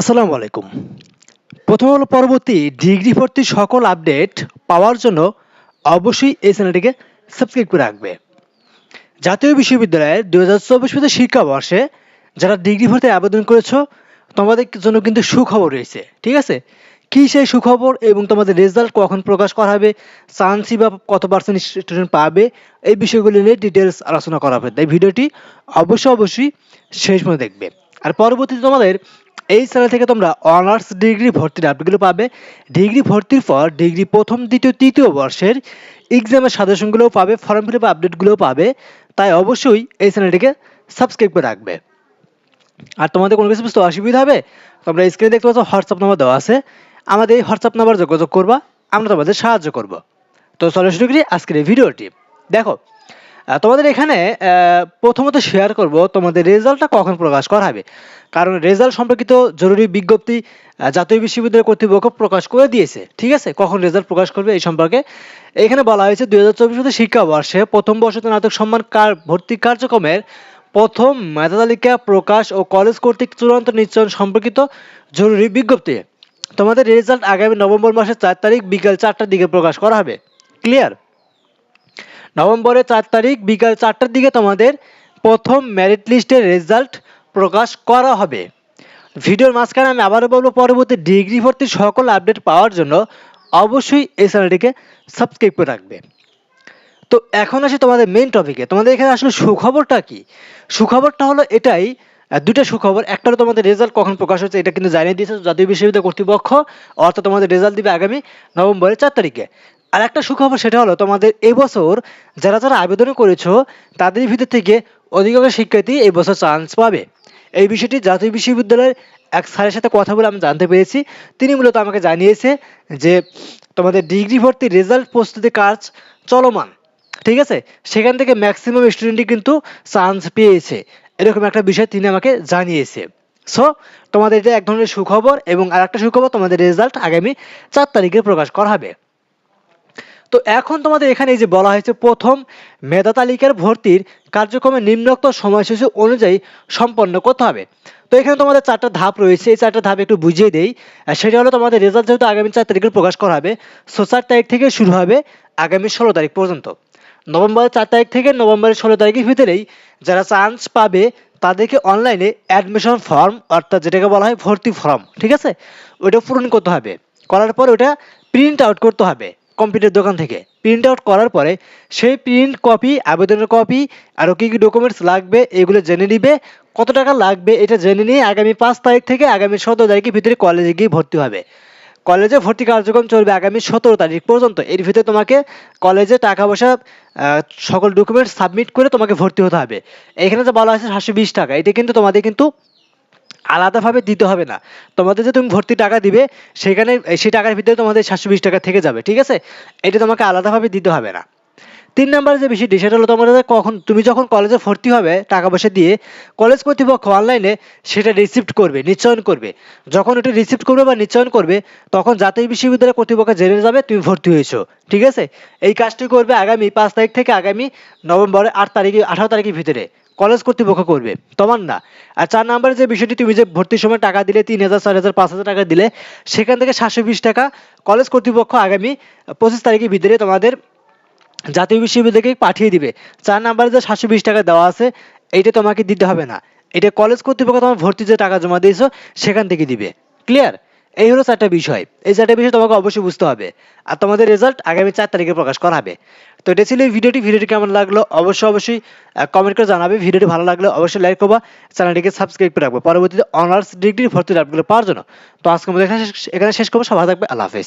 আসসালামু আলাইকুম। প্রথম হলো পরবর্তী ডিগ্রি ভর্তির সকল আপডেট পাওয়ার জন্য অবশ্যই এই চ্যানেলটিকে সাবস্ক্রাইব করে রাখবে। জাতীয় বিশ্ববিদ্যালয়ের দু হাজার চব্বিশ পঁচিশ শিক্ষাবর্ষে যারা ডিগ্রি ভর্তি আবেদন করেছ, তোমাদের জন্য কিন্তু সুখবর রয়েছে, ঠিক আছে? কী সেই সুখবর এবং তোমাদের রেজাল্ট কখন প্রকাশ করা হবে, চান্সই বা কত পার্সেন্ট স্টুডেন্ট পাবে, এই বিষয়গুলি নিয়ে ডিটেলস আলোচনা করা হবে। তাই ভিডিওটি অবশ্যই অবশ্যই শেষ পর্যন্ত দেখবে। আর পরবর্তীতে তোমাদের এই চ্যানেল থেকে তোমরা অনার্স ডিগ্রি ভর্তির আপডেটগুলো পাবে। ডিগ্রি ভর্তির পর ডিগ্রি প্রথম, দ্বিতীয়, তৃতীয় বর্ষের এক্সামের সাজেশনগুলোও পাবে ফর্ম ফিল আপ আপডেটগুলোও পাবে। তাই অবশ্যই এই চ্যানেলটিকে সাবস্ক্রাইব করে রাখবে। আর তোমাদের কোনো কিছু বুঝতে অসুবিধা হবে? তোমরা স্ক্রিনে দেখতে পাচ্ছ হোয়াটসঅ্যাপ নাম্বার দেওয়া আছে। আমাদের এই হোয়াটসঅ্যাপ নাম্বার যোগাযোগ করবা, আমরা তোমাদের সাহায্য করব। তো চলো শুরু করি আজকের এই ভিডিওটি দেখো তোমাদের এখানে প্রথমত শেয়ার করব তোমাদের রেজাল্টটা কখন প্রকাশ করা হবে। কারণ রেজাল্ট সম্পর্কিত জরুরি বিজ্ঞপ্তি জাতীয় বিশ্ববিদ্যালয় কর্তৃপক্ষ প্রকাশ করে দিয়েছে। ঠিক আছে? কখন রেজাল্ট প্রকাশ করবে এই সম্পর্কে। এখানে বলা হয়েছে দুই হাজার চব্বিশ শিক্ষাবর্ষে প্রথম বর্ষতে নাটক সম্মান কার, ভর্তি কার্যক্রমের প্রথম মেধা তালিকা প্রকাশ ও কলেজ কর্তৃক চূড়ান্ত নিশ্চয়ন সম্পর্কিত জরুরি বিজ্ঞপ্তি। তোমাদের রেজাল্ট আগামী নভেম্বর মাসের চার তারিখ বিকাল চারটার দিকে প্রকাশ করা হবে। ক্লিয়ার নভেম্বরের চার তারিখ বিকাল চারটার দিকে তোমাদের প্রথম মেরিট লিস্টের রেজাল্ট প্রকাশ করা হবে। ভিডিওর মাঝখানে আমি আবারও বলব, পরবর্তী ডিগ্রি ভর্তির সকল আপডেট পাওয়ার জন্য অবশ্যই এই চ্যানেলটিকে সাবস্ক্রাইব করে রাখবে। তো এখন আসি তোমাদের মেন টপিকে তোমাদের এখানে আসলে সুখবরটা কি? সুখবরটা হলো এটাই দুইটা সুখবর। একটা হলো তোমাদের রেজাল্ট কখন প্রকাশ হচ্ছে, এটা কিন্তু জানিয়ে দিয়েছে জাতীয় বিশ্ববিদ্যালয় কর্তৃপক্ষ। অর্থাৎ তোমাদের রেজাল্ট দিবে আগামী নভেম্বরের চার তারিখে। আর একটা সুখবর সেটা হলো, তোমাদের এবছর যারা যারা আবেদন করেছ, তাদের ভিতর থেকে অধিকাংশ শিক্ষার্থী এই বছর চান্স পাবে। এই বিষয়টি জাতীয় বিশ্ববিদ্যালয়ের এক স্যারের সাথে কথা বলে আমি জানতে পেরেছি। তিনি মূলত আমাকে জানিয়েছে যে, তোমাদের ডিগ্রি ভর্তি রেজাল্ট প্রস্তুতি কাজ চলমান, ঠিক আছে? সেখান থেকে ম্যাক্সিমাম স্টুডেন্টই কিন্তু চান্স পেয়েছে। এরকম একটা বিষয় তিনি আমাকে জানিয়েছে। সো তোমাদের এটা এক ধরনের সুখবর এবং আর একটা সুখবর, তোমাদের রেজাল্ট আগামী চার তারিখে প্রকাশ করা হবে। তো এখন তোমাদের এখানে এই যে বলা হয়েছে প্রথম মেধা তালিকার ভর্তির কার্যক্রমে নিম্নোক্ত সময়সূচি অনুযায়ী সম্পন্ন করতে হবে। তো এখানে তোমাদের চারটা ধাপ রয়েছে, এই চারটা ধাপ একটু বুঝিয়ে দেই। সেটা হলো তোমাদের রেজাল্ট যেহেতু আগামী চার তারিখে প্রকাশ করা হবে সো চার তারিখ থেকে শুরু হবে আগামী ষোলো তারিখ পর্যন্ত। নভেম্বরের চার তারিখ থেকে নভেম্বরের ষোলো তারিখের ভিতরেই যারা চান্স পাবে, তাদেরকে অনলাইনে অ্যাডমিশন ফর্ম অর্থাৎ যেটাকে বলা হয় ভর্তি ফর্ম ঠিক আছে? ওইটা পূরণ করতে হবে। করার পর ওটা প্রিন্ট আউট করতে হবে। কম্পিউটার দোকান থেকে। প্রিন্ট আউট করার পরে সেই প্রিন্ট কপি আবেদনের কপি আরও কী কী ডকুমেন্টস লাগবে, এগুলো জেনে নিবে। কত টাকা লাগবে এটা জেনে নিয়ে আগামী পাঁচ তারিখ থেকে আগামী সতেরো তারিখের ভিতরে কলেজে গিয়ে ভর্তি হবে। কলেজে ভর্তি কার্যক্রম চলবে আগামী সতেরো তারিখ পর্যন্ত। এর ভিতরে তোমাকে কলেজে টাকা পয়সা সকল ডকুমেন্টস সাবমিট করে তোমাকে ভর্তি হতে হবে। এখানে যে বলা আছে সাতশো বিশ টাকা। এটা কিন্তু তোমাদের কিন্তু আলাদাভাবে দিতে হবে না। তোমাদের যে তুমি ভর্তি টাকা দিবে, সেখানে সেই টাকার ভিতরে তোমাদের সাতশো বিশ টাকা থেকে যাবে, ঠিক আছে? এটা তোমাকে আলাদাভাবে দিতে হবে না। তিন নম্বর যে বিষয়টি, সেটা হলো তোমাদের কখন, তুমি যখন কলেজে ভর্তি হবে টাকা পয়সা দিয়ে কলেজ কর্তৃপক্ষ অনলাইনে সেটা রিসিপ্ট করবে, নিশ্চয়ন করবে। যখন এটা রিসিপ্ট করবে বা নিশ্চয়ন করবে, তখন জাতীয় বিশ্ববিদ্যালয় কর্তৃপক্ষ জেনে যাবে তুমি ভর্তি হয়েছো, ঠিক আছে? এই কাজটি করবে আগামী পাঁচ তারিখ থেকে আগামী নভেম্বরের আট তারিখে, আঠারো তারিখের ভিতরে। কলেজ কর্তৃপক্ষ করবে। তোমার না আর চার নাম্বারে যে বিষয়টি, তুমি যে ভর্তির সময় টাকা দিলে, তিন হাজার, চার হাজার, পাঁচ হাজার টাকা দিলে, সেখান থেকে সাতশো বিশ টাকা কলেজ কর্তৃপক্ষ আগামী পঁচিশ তারিখের ভিতরে তোমাদের জাতীয় বিশ্ববিদ্যালয়কে পাঠিয়ে দিবে। চার নাম্বারে যে সাতশো বিশ টাকা দেওয়া আছে, এইটা তোমাকে দিতে হবে না। এটা কলেজ কর্তৃপক্ষ তোমার ভর্তি যে টাকা জমা দিয়েছ, সেখান থেকে দিবে। ক্লিয়ার? এই হলো চারটা বিষয়। এই চারটা বিষয় তোমাকে অবশ্যই বুঝতে হবে। আর তোমাদের রেজাল্ট আগামী চার তারিখে প্রকাশ করা হবে। তো এটা ছিল এই ভিডিওটি। ভিডিওটি কেমন লাগল? অবশ্যই অবশ্যই কমেন্ট করে জানাবে। ভিডিওটি ভালো লাগলে অবশ্যই লাইক করবা। চ্যানেলটিকে সাবস্ক্রাইব করে রাখব। পরবর্তীতে অনার্স ডিগ্রি ভর্তি আপগুলো পাওয়ার জন্য। তো আজকে আমাদের এখানে শেষ- এখানে শেষ করব। সবাই থাকবে। আল্লাহ হাফেজ।